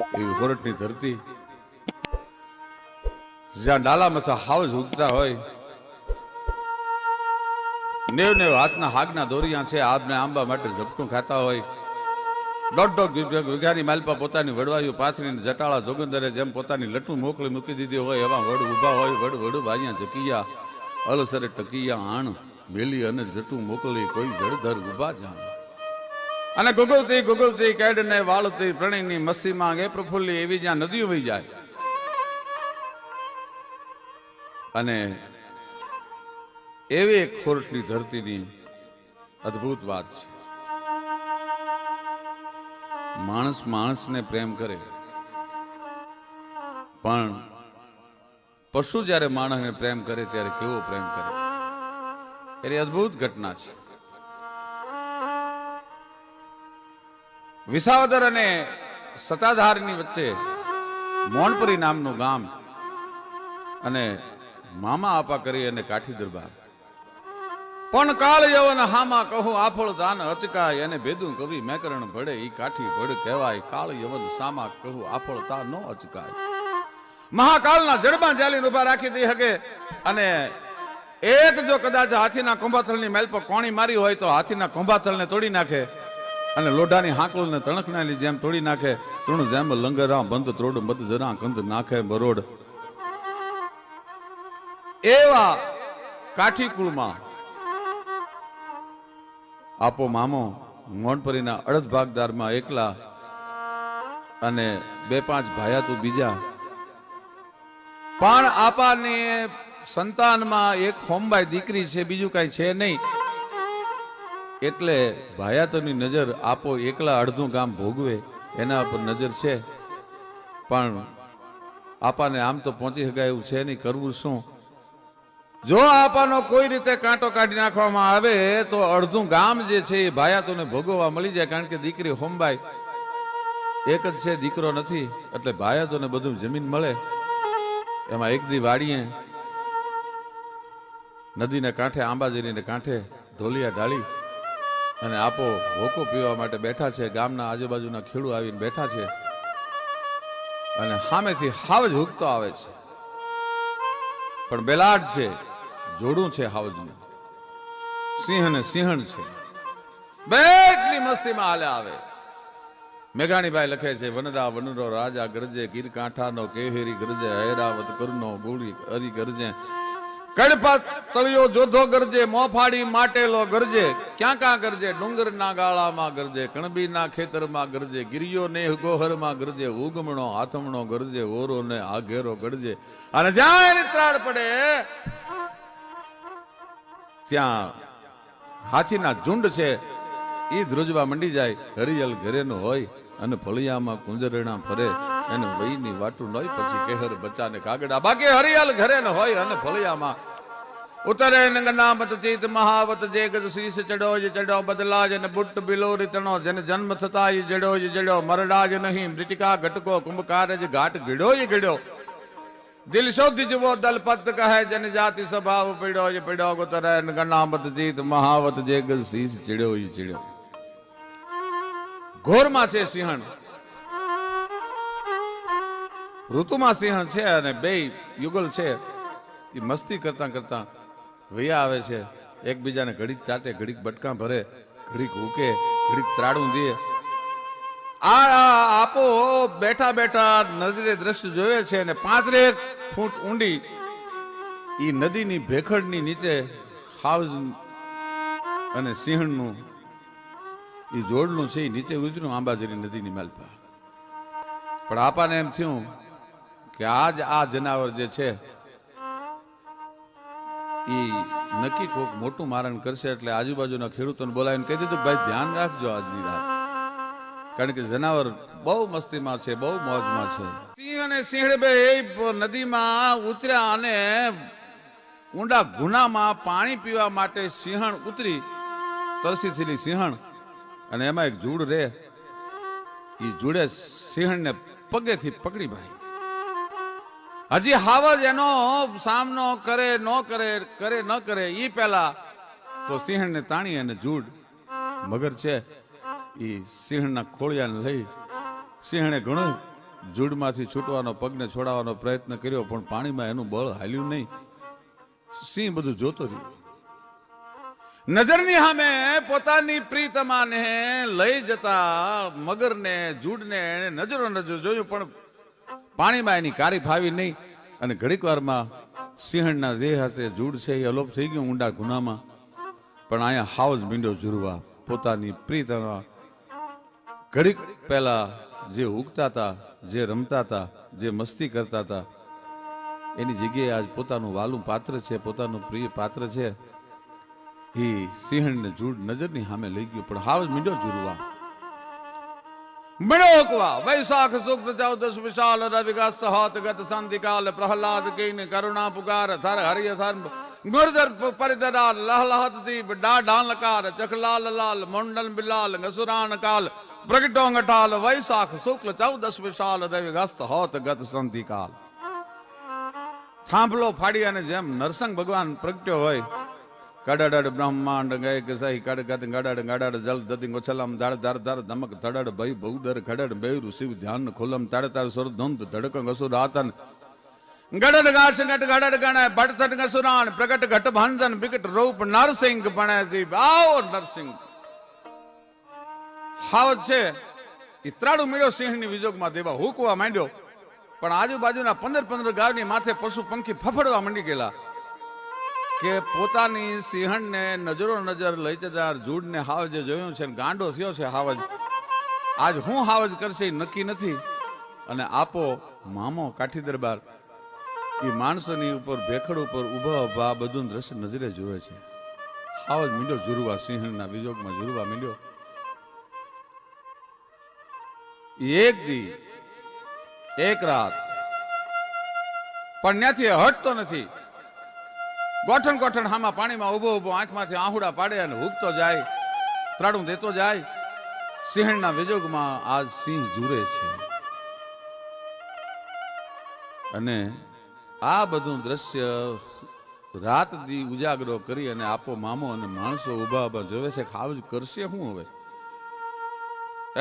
એવી હોરઠની ધરતી. જ્યાં ડાલા મથા હાવ ઝૂકતા હોય નેવ નેવ હાથના હાગના દોરિયા છે આબને આંબા માટે ઝપટું ખાતા હોય. દોઢ દોઢ વિઘાની માલપા પોતાની વડવાયું પાથરીને જટાળા જોગંદરે જેમ પોતાની લટું મોકલી મૂકી દીધી હોય, એવા વડ ઊભા હોય, વડ વડ ભાઈયા ઝકીયા અલસરે ટકીયા આણ, મેલી અને જટું મોકલી કોઈ જળધર ઊભા જાણ. અને ગુગલતી ગુગલતી કેડને વાળતી પ્રણયની મસ્તી માંગે, પ્રફુલ્લી એવી જ્યાં નદીઓ વહી જાય. અને એવી એક ખોરટની ધરતીની અદ્ભુત વાત છે. માણસ માણસને પ્રેમ કરે. પણ પશુ જ્યારે માણસને પ્રેમ કરે, ત્યારે કેવો પ્રેમ કરે? એની અદ્ભુત ઘટના છે. વિસાવદર અને સતાધારની વચ્ચે મોણપરી નામનું ગામ અને મામા આપા કરી અને કાઠી દરબાર. પણ કાળ યવન હામા કહું, આફળ દાન અચકાય અને ભેદું કવિ મેકરણ ભળે. ઈ કાઠી ભળ કહેવાય, કાળ યવન સામા કહું, આફળ તા નો અચકાય. મહાકાળના જડમાં જાલીને ઊભા રાખી દઈ હકે અને એક જો કદાચ હાથીના કુંભાથલની મેલ પર કોણી મારી હોય તો હાથીના કુંભાથળને તોડી નાખે. અને લોઢાની હાંકલને તણખનાલી જેમ તોડી નાખે, તૃણ જેમ લંગરા બંધ ત્રોડ, મધ જરા કંદ નાખે બરોડ એવા કાઠી આપો મામો મોનપરીના અડધ ભાગદારમાં એકલા અને બે પાંચ ભાયા તું બીજા. પણ આપાની સંતાનમાં એક હોમબાઈ દીકરી છે, બીજું કઈ છે નહીં. એટલે ભાયાતોની નજર આપો એકલા અડધું ગામ ભોગવે, એના ઉપર નજર છે. પણ આપાને આમ તો પહોંચી શકાય એવું છે નહીં, કરવું શું? જો આપાનો કોઈ રીતે કાંટો કાઢી નાખવામાં આવે, તો અડધું ગામ જે છે એ ભાયાતોને ભોગવવા મળી જાય, કારણ કે દીકરી હોમબાઈ એક જ છે, દીકરો નથી, એટલે ભાયાતોને બધું જમીન મળે. એમાં એક દી વાડીએ નદીને કાંઠે આંબાજરીને કાંઠે ઢોલિયા ઢાળી અને આપો હોકો પીવા માટે બેઠા છે, ગામના આજુબાજુના ખેડૂ આવીને બેઠા છે. અને સામેથી હાવજ હુકતો આવે છે. પણ બેલાડ છે, જોડું છે હાવજનું. સિંહ ને સિંહણ છે. બેટલી મસ્તીમાં હાલે આવે. મેઘાણીભાઈ લખે છે, વનરા વનરો, રાજા ગરજે, ગીર કાંઠાનો, કેહેરી ગરજે, હૈરાવત કરનો ગોળી હરી ગરજે. કડપા તળિયો જોધો ગરજે, મોફાડી માટેલો ગરજે. ક્યાં ક્યાં ગરજે? ડુંગરના ગાળામાં ગરજે, કણબીના ખેતરમાં ગરજે, ગિરિયો ને ગોહરમાં ગરજે, ઉગમણો હાથમણો ગરજે ઓરો ને આઘેરો ગરજે. અને જ્યાં ત્રાડ પડે, ત્યાં હાથીના ઝુંડ છે. ઈ ધ્રુજવા મંડી જાય. હરિયલ ઘરેનો હોય અને ફળિયામાં કુંજરણા ફરે. એને વહીની વાટું નહીં પછી કેહર બચ્ચાને કાગડા. બાકી હરિયાલ ઘરે ન હોય અને ફળિયામાં ઉતરે નગનામત ચિત મહાવત જે ગજ શીશ ચડો જે ચડો બદલા જ ને બુટ્ટ બિલોરી તણો જેને જન્મ થતા ઈ જડો જ જડો મરડા જ નહીં. મૃતિકા ઘટકો કુંભકાર જ ઘાટ ગીડો જ ગીડો દિલ શોધી જવો દલપત કહે જન જાતિ સ્વભાવ પીડો જ પીડો ઉતરે નગનામત ચિત મહાવત જે ગજ શીશ ચડ્યો ઈ ચડ્યો. ઘોરમાં છે સિંહણ. ઋતુમાં સિંહણ છે અને બે યુગલ છે. એ મસ્તી કરતા કરતા વૈયા આવે છે. એકબીજાને ઘડીક ચાટે, ઘડીક બટકા ભરે, ઘડીક ઉકે ઘડીક ત્રાડું દે. આ આપો બેઠા બેઠા નજરે દ્રશ્ય જોવે છે અને પાંચરે ફૂટ ઊંડી એ નદીની ભેખડની નીચે હાઉસ અને સિંહણનું એ જોડનું છે. એ નીચે ઉતર્યું આંબાજીની નદીની માલપા. પણ આપાને એમ થયું કે આજ આ જનાવર જે છે એ નક્કી કોક મોટું મારણ કરશે એટલે આજુબાજુના ખેડૂતોને બોલાવીને કહી દીધું, ભાઈ, ધ્યાન રાખજો આજની રાત. કારણ કે જનાવર બહુ મસ્તીમાં છે, બહુ મોજમાં છે. સિંહ અને સિંહણ બે નદીમાં ઉતર્યા અને ઊંડા ગુનામાં પાણી પીવા માટે સિંહણ ઉતરી તરસી થયેલી સિંહણ, અને એમાં એક જૂડ રે. એ જુડે સિંહણને પગેથી પકડી ભાઈ. હજી હાવજ એનો સામનો કરે, ન કરે કરે, ન કરે એ પેલા તો સિંહણને તાણી અને જૂડ. મગર છે એ સિંહણના ખોળિયાને લઈ સિંહણે ઘણો જૂડમાંથી છૂટવાનો, પગને છોડાવવાનો પ્રયત્ન કર્યો, પણ પાણીમાં એનું બળ હાલ્યું નહીં. સિંહ બધું જોતો રહ્યો. નજરની સામે પોતાની પ્રીતમાને લઈ જતા મગરને, જૂડને એણે નજરો નજર જોયું, પણ પાણીમાં એની કારી ફાવી નહીં અને ઘડીક વારમાં સિંહણના દેહ હાથે જૂડ છે, એ અલોપ થઈ ગયું ઊંડા ગુનામાં. પણ અહીંયા હાઉસ મીંડો જુરવા પોતાની પ્રીતમા ઘડીક પહેલા જે ઉગતા હતા, જે રમતા હતા, જે મસ્તી કરતા હતા, એની જગ્યાએ આજ પોતાનું વાલું પાત્ર છે, પોતાનું પ્રિય પાત્ર છે. એ સિંહણને જૂડ નજરની સામે લઈ ગયું, પણ હાવ મીંડો જુરવા મણોકવા વૈશાખ સુક્ત ચૌદશ વિશાલ રવિગસ્ત હોત ગત સંધિકાલ પ્રહલાદ કિન કરુણા પુકાર થર હરિય થર ગુરદર પરિદરા લહલહત દીપ ડાઢાલકાર ચખલાલ લાલ મંડલ બિલાલ ગસુરાન કાલ પ્રગટોંગ ટાલ વૈશાખ શુક્લ ચૌદશ વિશાલ રવિગસ્ત હોત ગત સંધિકાલ થાંભલો ફાડી અને જેમ નરસંગ ભગવાન પ્રગટ્યો હોય કડડ બ્રહ્માંડ ગય કે સહી કડગત ગડડ ગડડ જલ દતિ ગોછલમ ધડ ધર ધર ધમક ધડડ ભય બહુદર ખડડ બેરુ શિવ ધ્યાન ખુલમ તડ તર સુર ધુંધ ધડક ગસુ રાતન ગડડ ગાશ ગટ ગડડ ગણ ભટથટ ગસુરાન પ્રગટ ઘટ ભંજન વિકટ રૂપ નરસિંહ ભણે જી આવો નરસિંહ હાવત છે એ ત્રાડું મેળો સિંહની વિજોગમાં દેવા હુકવા માંડ્યો પણ આજુબાજુના પંદર પંદર ગાવની માથે પશુ પંખી ફફડવા મંડી ગયેલા કે પોતાની સિંહણને નજરો નજર લઈ જતા જૂડને હાવજે જોયું છે ગાંડો થયો છે હાવજ. આજ હું હાવજ કરશે નક્કી નથી. અને આપો મામો કાઠી દરબાર. એ માણસોની ઉપર ભેખડ ઉપર ઊભા ઊભા બધું દ્રશ્ય નજરે જોવે છે. હાવજ મીંડો જુરવા સિંહણના વિજોગમાં જુરવા મીંડ્યો. એક દી, એક રાત. પણ ત્યાંથી હટતો નથી. ગોઠણ ગોઠણ હામાં પાણીમાં ઊભો ઊભો આંખમાંથી આહુડા પાડે અને હૂકતો જાય, ત્રાડું દેતો જાય. સિંહણના વિજોગમાં આજ સિંહ જુરે છે. અને આ બધું દ્રશ્ય રાત દી ઉજાગરો કરી અને આપો મામો અને માણસો ઊભા જોવે છે ખાવ જ કરશે શું હવે?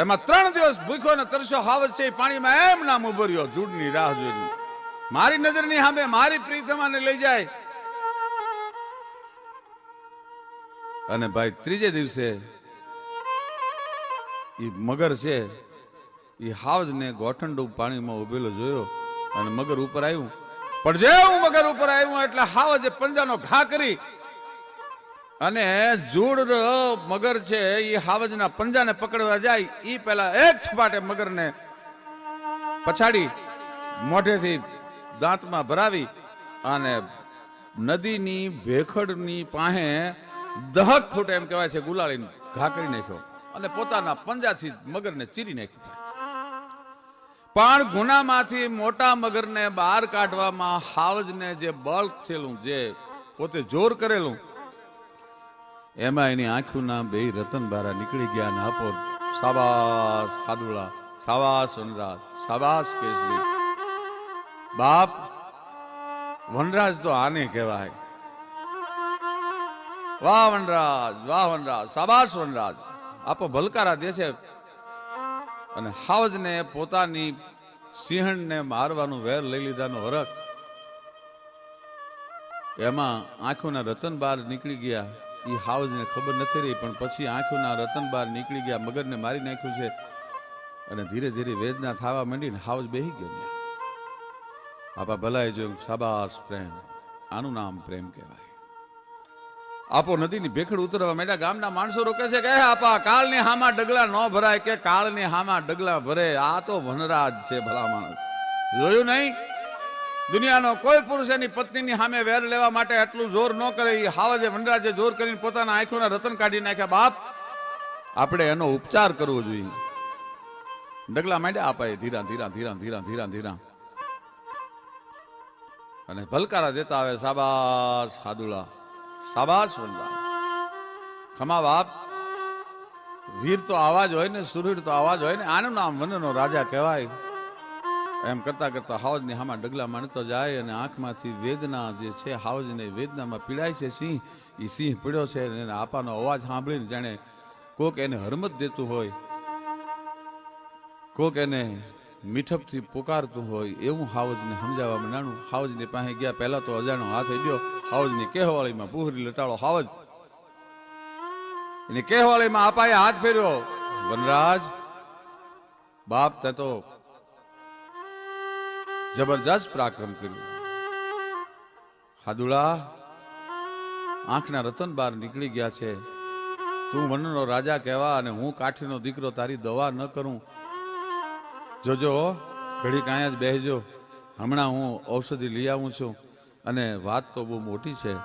એમાં ત્રણ દિવસ ભૂખ્યો ને તરસ્યો હાવજ છે પાણીમાં એમ નામ ઉભર્યો, જૂડની રાહ જોઈને. મારી નજરની સામે મારી પ્રીતમાને લઈ જાય અને ભાઈ ત્રીજે દિવસે એ મગર છે, ઈ હાવજને ગોઠંડુ પાણીમાં ઉભેલો જોયો અને મગર ઉપર આવ્યું. પણ જેવું મગર ઉપર આવ્યું એટલે હાવજે પંજાનો ઘા કરી અને જૂડ મગર છે એ હાવજના પંજાને પકડવા જાય એ પેલા એક છપાટે મગરને પછાડી મોઢેથી દાંતમાં ભરાવી અને નદીની ભેખડની પાસે દહક ફૂટ એમ કહેવાય છે ગુલાળીને. ઘા કરી નાખ્યો અને પોતાના પંજાથી મગરને ચીરી નાખ્યો. પણ ગુનામાંથી મોટા મગરને બહાર કાઢવામાં હાવજને જે બળ થયેલું, જે પોતે જોર કરેલું, એમાં એની આંખોના બે રતન બારા નીકળી ગયા ને આપો સાબાસ હાદુળા સાવાસ વનરાજ, સાબાસ કેસરી. બાપ, વનરાજ તો આને કહેવાય. વાહ વનરાજ વાહ વનરાજ સાબાસ વનરાજ. આપો ભલકારા દે છે અને હાવજને પોતાની સિંહણને મારવાનું વેર લઈ લીધાનો હરખ. એમાં આંખોના રતન બાર નીકળી ગયા. એ હાવજને ખબર નથી રહી, પણ પછી આંખોના રતન બાર નીકળી ગયા, મગરને મારી નાખ્યું છે. અને ધીરે ધીરે વેદના થવા માંડીને હાવજ બેહી ગયો. આપા ભલાએ જોયું સાબાસ પ્રેમ, આનું નામ પ્રેમ કહેવાય. આપો નદીની ભેખડ ઉતરવા માંડ્યા. ગામના માણસો રોકે છે કે, "હે આપા, કાળની હામાં ડગલા ન ભરાય કે કાળની હામાં ડગલા ભરે. આ તો વનરાજ છે ભલા માણસ. જોયું નહીં? દુનિયાનો કોઈ પુરુષ એની પત્નીની સામે વેર લેવા માટે આટલું જોર ન કરે. એ હાવજે વનરાજે જોર કરીને પોતાના આંખોના રતન કાઢી નાખ્યા. બાપ, આપણે એનો ઉપચાર કરવો જોઈએ. ડગલા માંડ્યા આપાએ ધીરા ધીરા ધીરા ધીરા ધીરા ધીરા. અને ભલકારા દેતા આવે, સાબાસ, હાદુલા. સાબાસ વનરાજ ખમા બાપ, વીર તો આવાજ હોય ને સુરવીર તો આવાજ હોય ને, આનું નામ વનનો રાજા કહેવાય. એમ કરતા કરતા હાવજની હામાં ડગલા માનતો જાય અને આંખમાંથી વેદના જે છે, હાવજને વેદનામાં પીડાય છે સિંહ એ સિંહ પીડ્યો છે અને આપાનો અવાજ સાંભળીને જાણે કોક એને હરમત દેતું હોય, કોક એને મીઠપથી પુકારતું હોય એવું હાવજને સમજાવવા માંડ્યું હાવજની પાસે ગયા પહેલા તો અજાણો હાથ ગયો હાવજની કેહવાળીમાં પુહરી લટાળો હાવજ. એની કેહવાળીમાં આપાએ હાથ ફેર્યો. વનરાજ, બાપ તે તો જબરજસ્ત પરાક્રમ કર્યું. હાદુડા આંખના રતન બાર નીકળી ગયા છે. તું વનનો રાજા કહેવા અને હું કાઠીનો દીકરો તારી દવા ન કરું. જોજો, ઘડીક અહીંયા જ બેસજો હમણાં હું ઔષધિ લઈ આવું છું અને વાત તો બહુ મોટી છે.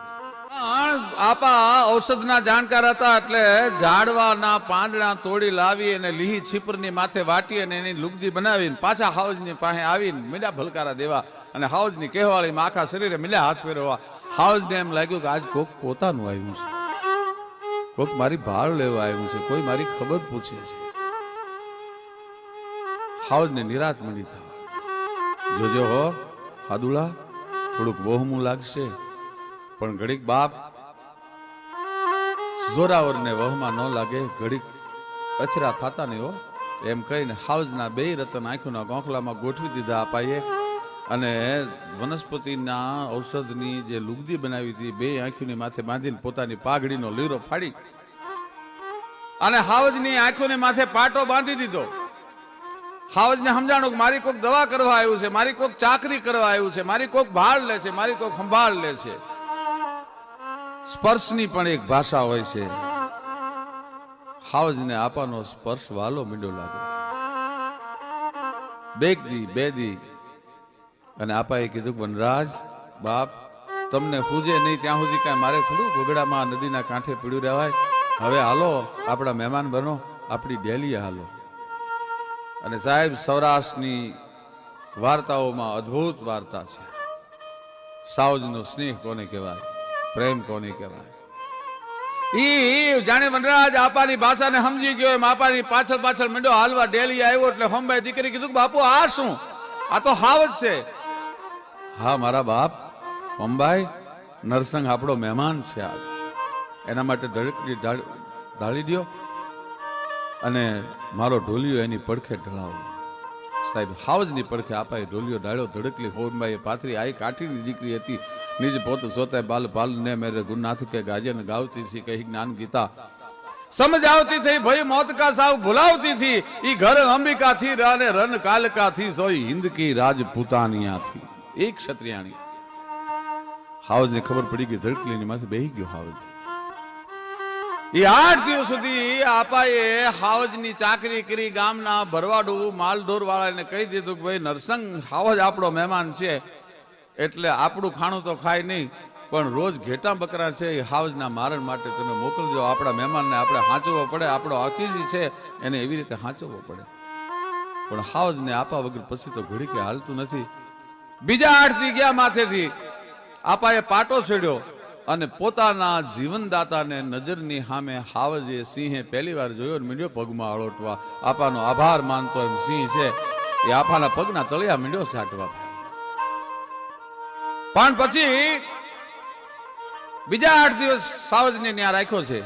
આપા ઔષધના જાણકાર હતા એટલે ઝાડવાના પાંદડા તોડી લાવી અને લીહી છીપરની માથે વાટી અને એની લુગદી બનાવીને પાછા હાઉજની પાસે આવીને મીડા ભલકારા દેવા અને હાઉજની કહેવાળીમાં આખા શરીરે મીડા હાથ ફેરવવા. હાઉજને એમ લાગ્યું કે આજ કોક પોતાનું આવ્યું છે. કોક મારી ભાળ લેવા આવ્યું છે. કોઈ મારી ખબર પૂછે છે. હાઉજને નિરાત મળી થવા જોજો હો હાદુલા થોડુંક વહમું લાગશે, પણ ઘડીક બાપ જોરાવરને વહમાં ન લાગે, ઘડીક અછરા થતા નહીં હો. એમ કહીને હાઉજના બે રતન આંખોના ગોખલામાં ગોઠવી દીધા અપાઈએ અને વનસ્પતિના ઔષધની જે લુગદી બનાવી હતી, બે આંખોની માથે બાંધીને પોતાની પાઘડીનો લીરો ફાડી અને હાવજની આંખોને માથે પાટો બાંધી દીધો. હાવજને સમજાણું કે મારી કોઈક દવા કરવા આવ્યું છે, મારી કોઈક ચાકરી કરવા આવ્યું છે, મારી કોઈક ભાળ લે છે, મારી કોઈક સંભાળ લે છે. સ્પર્શની પણ એક ભાષા હોય છે. હાવજને આપાનો સ્પર્શ વાલો મીંડો દી, બે દી. અને આપાએ કીધું વનરાજ, બાપ, તમને હુજે નહીં ત્યાં સુધી કાંઈ મારે થોડું ગોગડામાં નદીના કાંઠે પીડ્યું રહેવાય. હવે હાલો, આપણા મહેમાન બનો, આપણી ડેલી હાલો. અને સાહેબ, સૌરાષ્ટ્રની વાર્તાઓમાં અદ્ભુત વાર્તા છે. સાવજનો સ્નેહ કોને કહેવાય? પ્રેમ કોને કહેવાય? ઈ જાણે વનરાજ, આપાની ભાષાને સમજી ગયો એમ, આપાની પાછળ પાછળ મંડ્યો હાલવા ડેલી આવ્યો એટલે હોમભાઈ દીકરી કીધું બાપુ, આ શું? આ તો હાવ જ છે. હા, મારા બાપ હોમભાઈ નરસંગ આપણો મહેમાન છે આ. એના માટે ધડકડી ઢાળ- દ્યો. અને મારો ઢોલિયો એની પડખે ઢળાવો. સાહેબ, હાવજની પડખે આપાય ઢોલિયો ડાળ્યો, ધડકલી હોમભાઈએ પાથરી, આઈ કાઠીની દીકરી હતી. નિજ પોત સોતે બાલ પાલ ને મેરે ગુનાથ કે ગાજે ને ગાવતી થી કહી જ્ઞાન ગીતા. સમજ આવતી થઈ ભય મોત કા સાવ ભુલાવતી થી ઈ ઘર અંબિકા થી રાને રન કાલકા થી સોઈ હિન્દ કી રાજપૂતાનિયા થી એક ક્ષત્રિયાણી. હાવજ ને ખબર પડી ગઈ, ધડકલીની માથે બેહી ગયો હાવજ. એ આઠ દિવસ સુધી આપાએ હાવજની ચાકરી કરી ગામના ભરવાડું માલઢોર વાળાને કહી દીધું કે ભાઈ, નરસંગ, હાવજ આપણો મહેમાન છે, એટલે આપણું ખાણું તો ખાય નહીં, પણ રોજ ઘેટા બકરા છે, એ હાવજના મારણ માટે તમે મોકલજો. આપણા મહેમાનને આપણે હાંચવો પડે, આપણો અતિથિ છે, એને એવી રીતે હાંચવવો પડે. પણ હાવજને આપા વગર પછી તો ઘડી કે હાલતું નથી. બીજા આઠથી ગયા માથેથી, આપાએ પાટો છેડ્યો. અને પોતાના જીવનદાતાને નજરની સામે હાવજે સિંહે પહેલી વાર જોયો ને મીંડ્યો પગમાં અળોટવા આપાનો આભાર માનતો એમ સિંહ છે. એ આપાના પગના તળિયા મીંડ્યો છાંટવા પણ પછી બીજા આઠ દિવસ સાવજને ત્યાં રાખ્યો છે.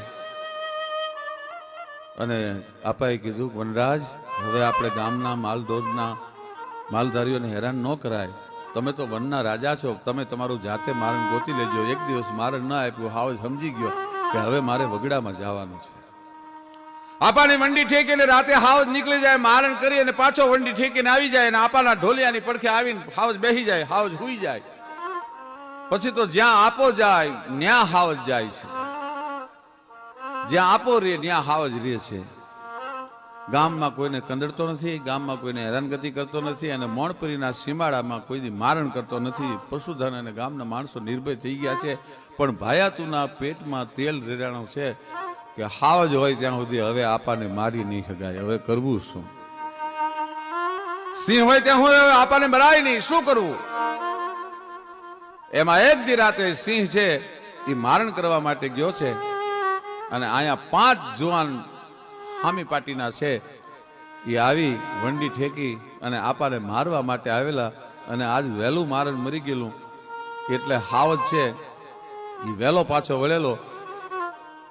અને આપાએ કીધું વનરાજ, હવે આપણે ગામના માલદોરના માલધારીઓને હેરાન ન કરાય. તમે તો વનના રાજા છો. તમે તમારું જાતે મારણ ગોતી લેજો. એક દિવસ મારણ ના આપ્યું, હાવ સમજી ગયો કે હવે મારે વગડામાં જવાનું છે. આપાની વંડી ઠેકીને રાતે હાવજ નીકળી જાય, મારણ કરી અને પાછો વંડી ઠેકીને આવી જાય અને આપાના ઢોલિયાની પડખે આવીને હાવજ બેસી જાય હાવજ હુઈ જાય. પછી તો જ્યાં આપો જાય, ન્યા હાવજ જાય છે. જ્યાં આપો રે ત્યાં હાવજ રે છે. ગામમાં કોઈને કંદડતો નથી, ગામમાં કોઈને હેરાનગતિ કરતો નથી અને મોણપરીના સીમાડામાં કોઈ દી મારણ કરતો નથી. પશુધન અને ગામના માણસો નિર્ભય થઈ ગયા છે. પણ ભાયાતુના પેટમાં તેલ રેડાણું છે કે હાવ જ હોય ત્યાં સુધી હવે આપાને મારી નહીં શકાય હવે કરવું શું? સિંહ હોય ત્યાં હું આપાને મરાય નહીં. શું કરવું? એમાં એક દી રાતે સિંહ છે એ મારણ કરવા માટે ગયો છે. અને અહીંયા પાંચ જુવાન હામી પાટીના છે, એ આવી વંડી ઠેકી અને આપાને મારવા માટે આવેલા અને આજ વહેલું મારણ મરી ગયેલું. એટલે હાવજ છે એ વહેલો પાછો વળેલો.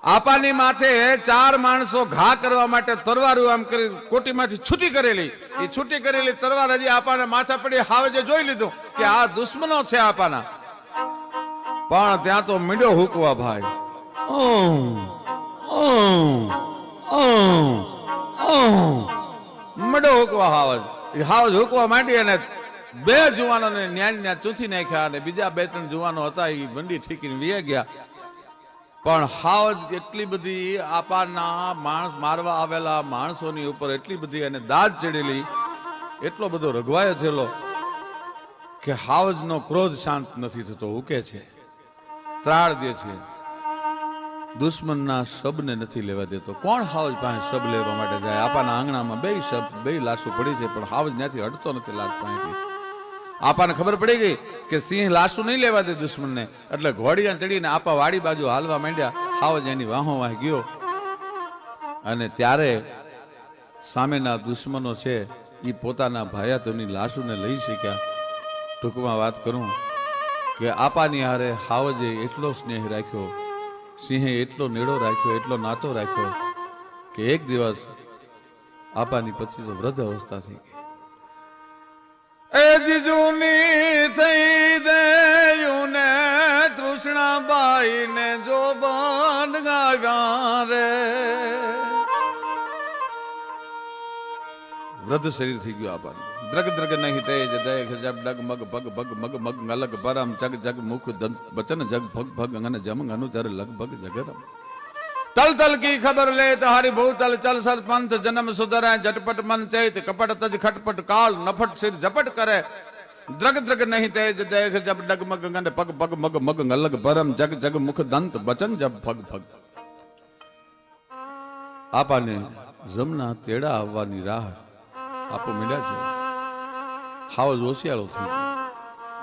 આપાની માથે ચાર માણસો ઘા કરવા માટે તરવારું આમ કરી કોટીમાંથી છૂટી કરેલી. એ છૂટી કરેલી તરવાર હજી આપાને માથા પડી હાવજે જોઈ લીધું કે આ દુશ્મનો છે આપાના. પણ ત્યાં તો મીડો હુકવા ભાઈ. ઓ ઓમ. મીંડો હુકવા હાવજ હાવજ હુકવા માંડી અને બે જુવાનોને ન્યાય ન્યા ચૂંથી નાખ્યા અને બીજા બે ત્રણ જુવાનો હતા એ મંડી ઠીકીને વીએ ગયા. પણ હાવજ એટલી બધી આપાના માણસ મારવા આવેલા માણસોની ઉપર એટલી બધી અને દાદ ચડેલી, એટલો બધો રઘવાયો થયેલો કે હાવજનો ક્રોધ શાંત નથી થતો, ઉકે છે. ત્રાળ દે છે. દુશ્મનના શબને નથી લેવા દેતો. કોણ હાવજ પાસે શબ લેવા માટે જાય? આપાના આંગણામાં બે શબ, બે લાશો પડી છે, પણ હાવજ ત્યાંથી હટતો નથી લાશ પાસેથી. આપાને ખબર પડી ગઈ કે સિંહ લાશો નહીં લેવા દે દુશ્મનને. એટલે ઘોડિયા ચડીને આપા વાડી બાજુ હાલવા માંડ્યા. હાવજ એની વાહો વાહ ગયો. અને ત્યારે સામેના દુશ્મનો છે એ પોતાના ભાયાતોની લાશોને લઈ શક્યા. ટૂંકમાં વાત કરું કે આપાની હારે હાવજે એટલો સ્નેહ રાખ્યો સિંહે એટલો નેડો રાખ્યો, એટલો નાતો રાખ્યો કે એક દિવસ આપાની પછી તો વૃદ્ધ અવસ્થા થઈ ગઈ. એ જીજુની થઈ દેયુને ને જો બાન ગાવ્યા રે. વૃદ્ધ શરીર થઈ ગયું આપણને દ્રગ દ્રગ નહીં તે જ દય જબ ડગ મગ ભગ ભગ મગ મગ અલગ પરમ જગ જગ મુખ બચન જગ ભગ ભગ અંગન જમ અનુચર લગભગ જગરમ. તલ તલ કી ખબર લે તારી ભૂતલ ચલ સલ પંથ જન્મ સુધરે ઝટપટ મન ચૈત કપટ તજ ખટપટ કાળ નફટ સિર ઝપટ કરે. દ્રગ દ્રગ નહીં તેજ દેખ જબ ડગ મગ ગંગ પગ પગ મગ મગ અલગ પરમ જગ જગ મુખ દંત બચન જબ ભગ ભગ. આપાને જમના તેડા આવવાની રાહ આપો મીડ્યા છે. હાવ જોશિયાળો થઈ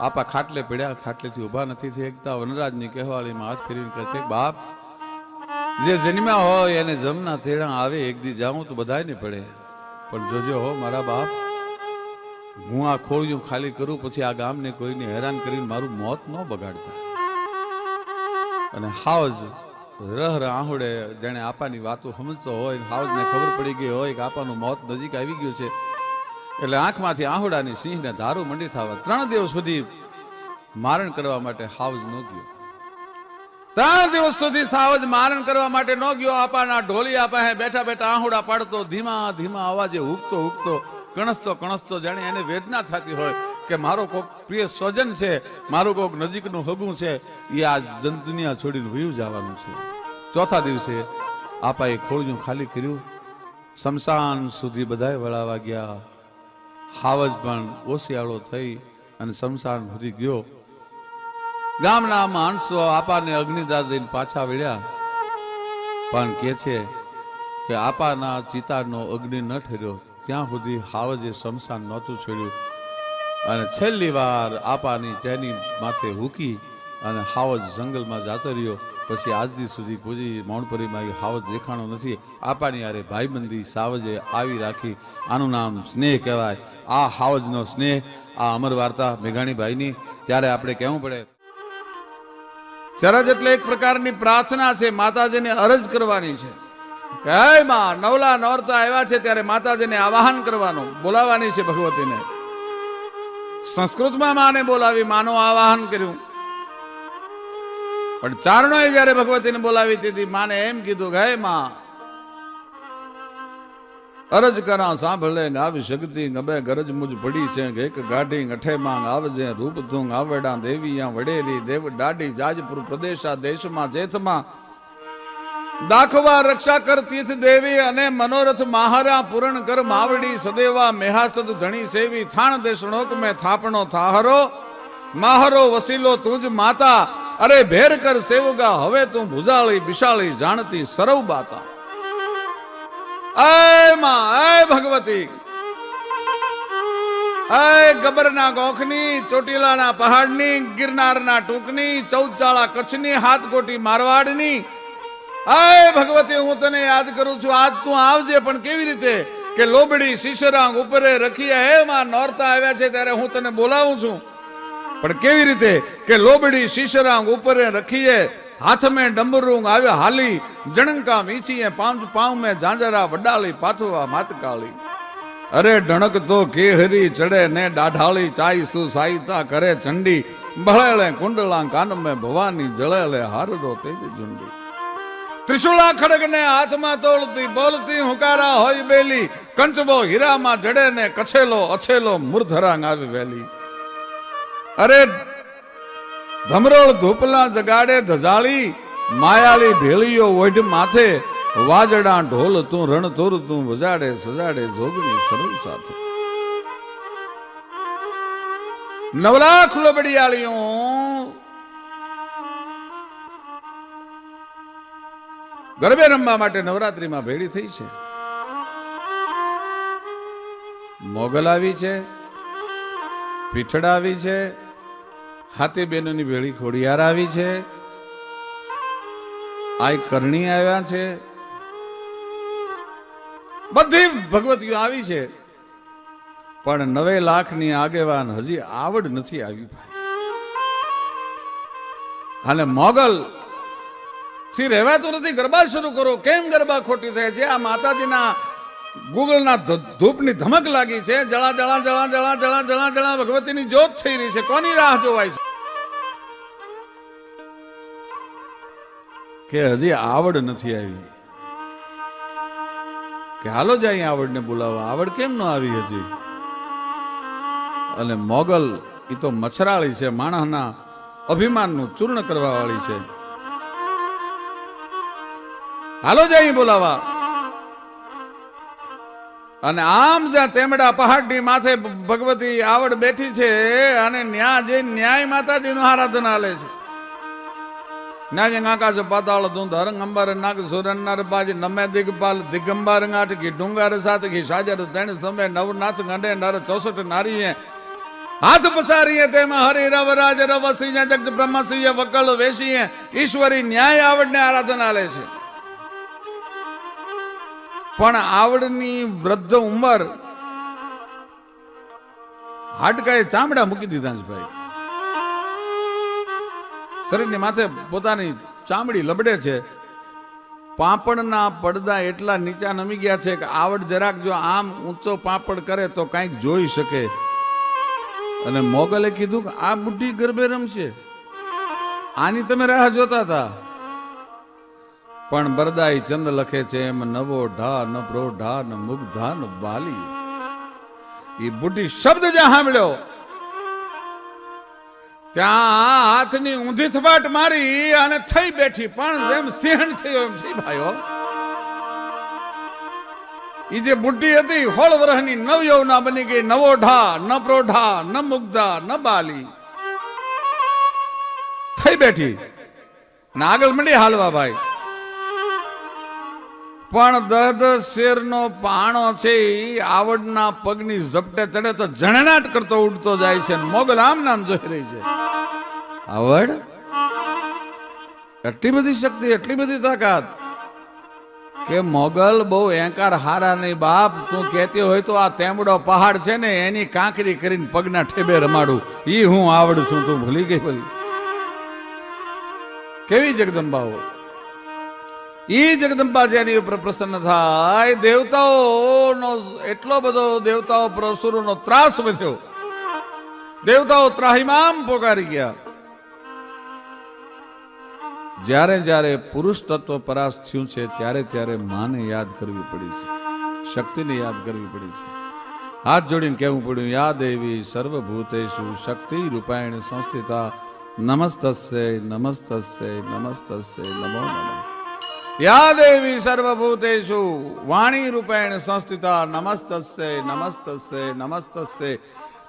આપા ખાટલે પડ્યા, ખાટલેથી ઊભા નથી થઈ એકતા વનરાજની કહેવાળીમાં હાથ ફેરીને કહે છે, બાપ, જે જન્મ્યા હોય એને જમના તેડા આવે, એક દી જાઉં તો બધાયને પડે. પણ જોજો હો, મારા બાપ, હું આ ખોળિયું ખાલી કરું, પછી આ ગામને કોઈને હેરાન કરીને મારું મોત ન બગાડતા. અને હાવજ રહ આહુડે જેને આપાની વાતો સમજતો હોય હાવજને ખબર પડી ગઈ હોય કે આપાનું મોત નજીક આવી ગયું છે. એટલે આંખમાંથી આહુડાની સિંહને ધારું મંડી થવા ત્રણ દિવસ સુધી મારણ કરવા માટે હાવજ ન ગયો. ત્રણ દિવસ સુધી સાવજ મારણ કરવા માટે ન ગયો. આપાના ઢોલિયા પાસે બેઠા બેઠા આહુડા પાડતો, ધીમા ધીમા અવાજે ઉગતો ઉગતો, કણસતો કણસતો જાણે એને વેદના થતી હોય કે મારો કોક પ્રિય સ્વજન છે, મારું કોક નજીકનું હગું છે, એ આ જન દુનિયા છોડીને વયું જવાનું છે. ચોથા દિવસે આપાએ ખોળિયું ખાલી કર્યું. શમશાન સુધી બધાય વળાવા ગયા. હાવજ પણ ઓશિયાળો થઈ અને શમશાન સુધી ગયો. ગામના માણસો આપાને અગ્નિદાન દઈને પાછા વળ્યા. પણ કે છે કે આપાના ચિતાનો અગ્નિ ન ઠર્યો. ત્યાં સુધી હાવજે શમશાન નહોતું છેડ્યું. અને છેલ્લી વાર આપાની ચેની માથે હૂકી અને હાવજ જંગલમાં જાતો રહ્યો. પછી આજથી સુધી કોઈ મૌણપરીમાં એ હાવજ દેખાણો નથી. આપાની યારે ભાઈબંધી સાવજે આવી રાખી. આનું નામ સ્નેહ કહેવાય. આ હાવજનો સ્નેહ, આ અમર વાર્તા મેઘાણીભાઈની. ત્યારે આપણે કહેવું પડે, ચરજ એટલે એક પ્રકારની પ્રાર્થના છે, માતાજીને અરજ કરવાની છે. હે નવલા નોરતા આવ્યા છે ત્યારે માતાજીને આવાહન કરવાનું, બોલાવવાની છે ભગવતીને. સંસ્કૃતમાં માને બોલાવી, માનું આવાહન કર્યું. પણ ચારણોએ જ્યારે ભગવતીને બોલાવી તેથી માને એમ કીધું કે, હે માં, અરજ કરા, સાંભળે આવી શક્તિ ગબે ગરજ મુજ પડી છે એક ગાઢી અઠે માંગ આવજે, રૂપ આવડા આવેડા દેવીયા વડેરી દેવ દાડી જાજપુર પ્રદેશા દેશમાં જેથમાં દાખવા રક્ષા કર તીર્થ દેવી અને મનોરથ મહારા પૂરણ કર માવડી સદેવા મેહાસ્તદ ધણી સેવી થાણ દેશણોક મેં થાપણો થાહરો, માહરો વસીલો તુજ માતા અરે ભેર કર સેવગા, હવે તું ભુજાળી બિશાળી જાણતી સરવ બાતા અયમાં અય ભગવતી. અય ગબરના ગોખની, ચોટીલાના પહાડની, ગિરનારના ટૂંકની, ચૌચાળા કચ્છની હાથકોટી મારવાડની. અય ભગવતી, હું તને યાદ કરું છું, આજ તું આવજે, પણ કેવી રીતે કે લોબડી શીશરાંગ ઉપરે રખીએ હે માં, નોરતા આવ્યા છે, ત્યારે હું તને બોલાવું છું. પણ કેવી રીતે કે લોબડી શીશરાંગ ઉપરે રખીએ હાથ મેં ડમરૂંગ આવ્યા હાલી, જણંકા વીંચીએ પાંચ પાઉં મેં ઝાંઝરા વડાલી, પાથવા માતકાળી. અરે ઢણક તો કેહરી ચડે ને દાઢાળી, ચાઈ સુ સાઈતા કરે ચંડી, ભળેલે કુંડલા કાન મેં ભવાની જળેલે હારરો તેજ ઝુંડી. ત્રિશુલા ખડગ ને હાથમાં તોડતી બોલતી હુકારા હોય બેલી, કંચબો હીરામાં જડે ને કછેલો અછેલો મૂર્ધરાંગ આવી વેલી. અરે, ધમરોળ ધૂપલા જગાડે ધજાળી માયાલી ભેળીઓ વઢ માથે, વાજડા ઢોલ તું રણ તોર તું વજાડે સજાડે જોગની સર્વ સાથે. નવલાખ લોબડિયાળીઓ, ગરબે રમવા માટે નવરાત્રીમાં ભેળી થઈ છે. મોગલ આવી છે. પીઠડા આવી છે, હાથી બેનોની ભેળી ખોડિયાર આવી છે, આય કરણી આવ્યા છે. બધી ભગવતીઓ આવી છે, પણ નવે લાખની આગેવાન હજી આવડ નથી આવી ભાઈ. અને મોગલ થી રહેવાતું નથી, ગરબા શરૂ કરો. કેમ ગરબા ખોટી થાય છે? આ માતાજીના ગૂગલના ધૂપની ધમક લાગી છે. જળા જળા જળા જળા જળા જળા જળા, ભગવતીની જોત થઈ રહી છે. કોની રાહ જોવાય છે? કે હજી આવડ નથી આવી? કે હાલો જ અહીં આવડને બોલાવવા? આવડ કેમ ન આવી હજી? અને મોગલ એ તો મચ્છરાળી છે, માણસના અભિમાનનું ચૂર્ણ કરવા વાળી છે. હાલો જ અહીં બોલાવા અને આમ જ્યાં તેમડા પહાડની માથે ભગવતી આવડ બેઠી છે, અને ન્યા જે ન્યાય માતાજીનું આરાધન હાલે છે. ન્યાય આકાશ પાતાળ ધૂંધ હરંગ અંબર નાગ સુરન બાજ નમે દિગપાલ, દિગંબર ગાંઠ ઘી ડુંગર સાત, ઘી સાજર તેણ સમય નવનાથ ગંડે નર ચોસઠ નારીએ. હાથ પસારીએ તેમાં હરિ રવ, રાજ રવ, સિંહ જગત બ્રહ્મ સિંહ વકલ વેશીએ. ઈશ્વરી ન્યાય આવડને આરાધન હાલે છે. પણ આવડની વૃદ્ધ ઉંમર હાડકાએ ચામડા મૂકી દીધા છે ભાઈ. શરીરની માથે પોતાની ચામડી લબડે છે. પાપડના પડદા એટલા નીચા નમી ગયા છે કે આવડ જરાક જો આમ ઊંચો પાપડ કરે તો કાંઈક જોઈ શકે. અને મોગલે કીધું કે આ બુઢી ગરબે રમશે. આની તમે રાહ જોતા હતા. પણ બરદાઈ ચંદ લખે છે એમ નવો ઢા ન પ્રો ઢા ન મુગ્ધા ન બાલી એ બુઢી શબ્દ જ્યાં સાંભળ્યો, ત્યાં હાથની ઊંધી થપાટ મારી અને થઈ બેઠી પણ જેમ સિંહણ થયો એમ થઈ ભાઈઓ. ઈ જે બુઢી હતી હોળ વરહની નવ યૌવના બની ગઈ, નવો ઢા ન પ્રોઢા ન મુગ્ધા ન બાલી થઈ બેઠી. અને આગળ મંડી હાલવા ભાઈ. પણ દર્દ શેરનો પાણો છે એ આવડના પગની ઝપટે ચડે તો જણનાટ કરતો ઉડતો જાય છે મોગલ આમ નામ જોઈ રહી છે. આવડ? એટલી બધી શક્તિ, એટલી બધી તાકાત કે મોગલ બહુ એંકાર હારા નહીં, બાપ તું કહેતી હોય તો આ તેમડો પહાડ છે ને એની કાંકરી કરીને પગના ઠેબે રમાડું. એ હું આવડ છું, તું ભૂલી ગઈ ભલી. કેવી જગદંબાઓ? ઈ જગદંબા જેની ઉપર પ્રસન્ન થાય. દેવતાઓનો એટલો બધો દેવતાઓ પ્રસુરોનો ત્રાસ વધ્યો. દેવતાઓ ત્રાહિમામ પોકારી ગયા. જ્યારે જ્યારે પુરુષ તત્વ પરાસ થયું છે, ત્યારે ત્યારે માને યાદ કરવી પડી છે. શક્તિને યાદ કરવી પડી છે. હાથ જોડીને કહેવું પડ્યું, યા દેવી સર્વભૂતેશુ શક્તિ રૂપાયણ સંસ્થિતા નમસ્તસ્ય નમસ્તસ્ય નમસ્તસ્ય નમો નમઃ. યા દેવી સર્વભૂતેશુ વાણી રૂપેણ સંસ્થિતા નમસ્તસ્ય નમસ્તસ્ય નમસ્તસ્ય.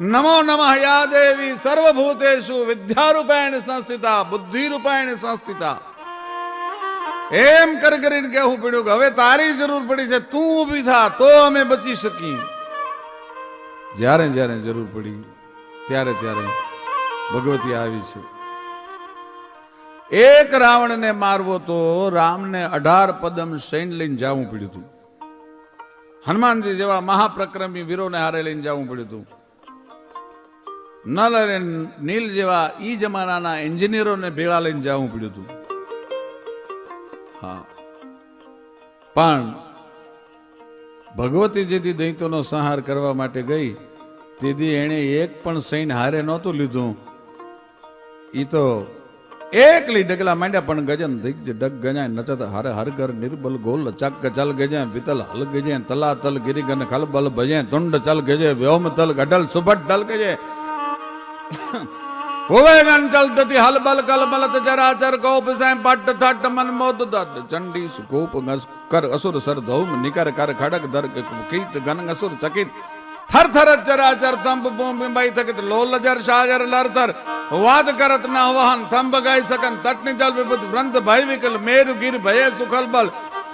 નમો નમઃ યા દેવી સર્વભૂતેશુ વિદ્યારૂપેણ સંસ્થિતા બુદ્ધિ રૂપેણ સંસ્થિતા. એમ કર કરીને કહેવું પડ્યું કે હવે તારી જરૂર પડી છે, તું ઊભી થા, તો અમે બચી શકી જ્યારે જ્યારે જરૂર પડી, ત્યારે ત્યારે ભગવતી આવી છે. એક રાવણને મારવો તો રામને અઢાર પદમ સૈન લઈને જવું પડ્યું હતું. હનુમાનજી જેવા મહાપ્રક્રમી વીરોને હારે લઈને જવું પડ્યું હતું. નલ અને નીલ જેવા ઈ જમાનાના એન્જિનિયરોને ભેળા લઈને જવું પડ્યું હતું. હા. પણ ભગવતી જેથી દૈતોનો સંહાર કરવા માટે ગઈ, તેથી એણે એક પણ સૈન હારે નહોતું લીધું. એ તો એકલી ડગલા માંડ્યા પણ ગજન દિગ્જ ડગ ગજાય નચત હર હર ઘર નિર્બલ ગોલ ચક ચલ ગજે વિતલ હલ ગજે તલા તલ ગિરિગન ખલબલ ભજે તુંડ ચલ ગજે વ્યોમ તલ ગઢલ સુભટ ઢલ ગજે હોવે ગન ચલ તતિ હલબલ કલબલત ચરાચર કોપ સે પટ થટ મન મોદ દત ચંડી સુકોપ ગસ કર અસુર સર ધૌમ નિકર કર ખડક દર કીટ ગન અસુર ચકિત થર થર ચરાચર થંભ બાઈ થકિત લોલ જર શાજર લરથર વાદ કરત ન વહન થંભ ગાઈ સકન તટની જલ વિપુત વ્રંત ભય વિકલ મેરુ ગીર ભયે સુખલ બલ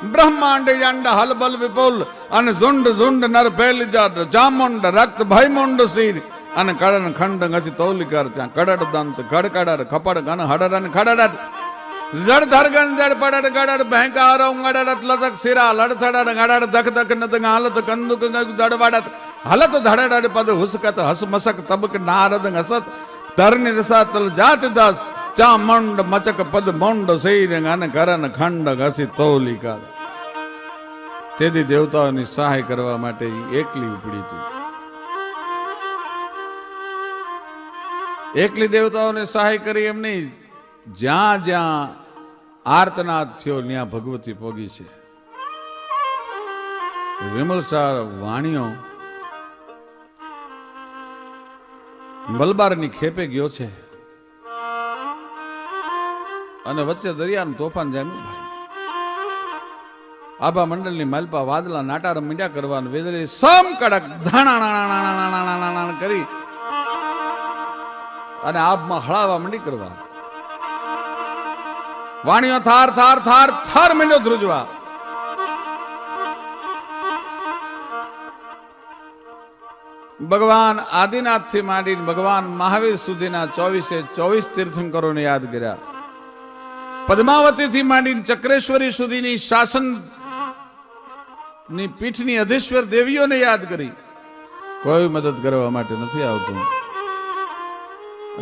બ્રહ્માંડ યંડ હલબલ વિપુલ અને ઝુંડ ઝુંડ નર ફેલ જડ ચામુંડ રક્ત ભય મુંડ સીર અને કડન ખંડ ઘસી તૌલી કર ત્યાં કડડ દંત ગડકડર ખપડ ઘન હડરન ખડડ જડ ધરગન જડ પડડ ગડડ ભેંકાર ઉંગડડ લજક સિરા લડથડડ ગડડ ધક ધક નત ગાલત કંદુક દડવાડત હલત ધડડ પદ હુસકત હસમસક તબક નારદ હસત ધરની રસાતલ જાત દાસ ચા મંડ મચક પદ મંડ સૈર અન કરન ખંડ ઘસી તૌલી કર તેથી દેવતાઓની સહાય કરવા માટે એકલી ઉપડી હતી એકલી દેવતાઓને સહાય કરી એમ નહીં જ્યાં જ્યાં આર્તનાદ થયો ત્યાં ભગવતી પોગી છે વિમલ સાર વાણીઓ મલબારની ખેપે ગયો છે. અને વચ્ચે દરિયાનું તોફાન જામ્યું આભા મંડળની માલપા વાદલા નાટા મીંડ્યા કરવાનું વેદલી સમ કડક ધાણા કરી અને આભમાં હળાવા મંડી કરવા વાણીઓ થાર થાર થાર થાર મંડ્યો ધ્રુજવા ભગવાન આદિનાથથી માંડીને ભગવાન મહાવીર સુધીના ચોવીસે ચોવીસ તીર્થંકરોને યાદ કર્યા. પદ્માવતી થી માંડીને ચક્રેશ્વરી સુધીની શાસનની પીઠની અધીશ્વર દેવીઓને યાદ કરી. કોઈ મદદ કરવા માટે નથી આવતું.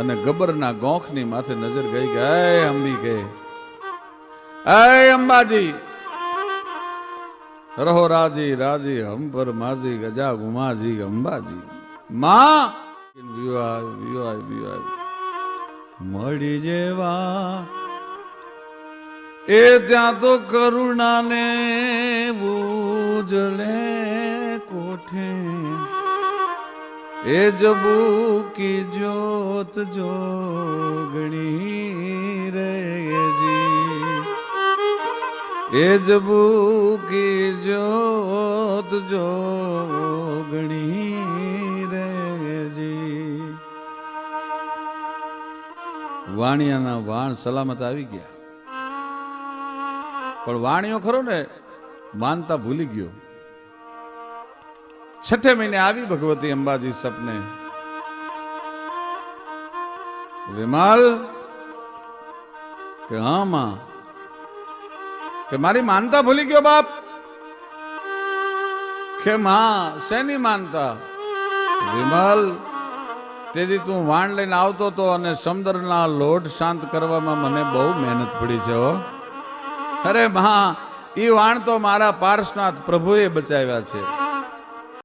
અને ગબરના ગોખની માથે નજર ગઈ કે, હે અંબિકે હે અંબાજી રહો રાજી રાજી, હમ પર માજી, ગજા ગુમાજી અંબાજી માં! મળી જેવા. એ ત્યાં તો કરુણાને ઉજળે કોઠે. એ જબુ કી જોત જોગણી એ જબુ કી જ્યોત જોગણી રેજી વાણિયાના વાણ સલામત આવી ગયા. પણ વાણિયો ખરો ને, માનતા ભૂલી ગયો. છઠ્ઠે મહિને આવી ભગવતી અંબાજી સપને. વિમાલ કે હા માં કે મારી માનતા ભૂલી ગયો બાપ. કે માં, શેની માનતા? વિમલ, તેથી તું વાણ લઈને આવતો હતો અને સમુદ્રના લોટ શાંત કરવામાં મને બહુ મહેનત પડી છે હો. અરે મા એ વાણ તો મારા પાર્શનાથ પ્રભુએ બચાવ્યા છે.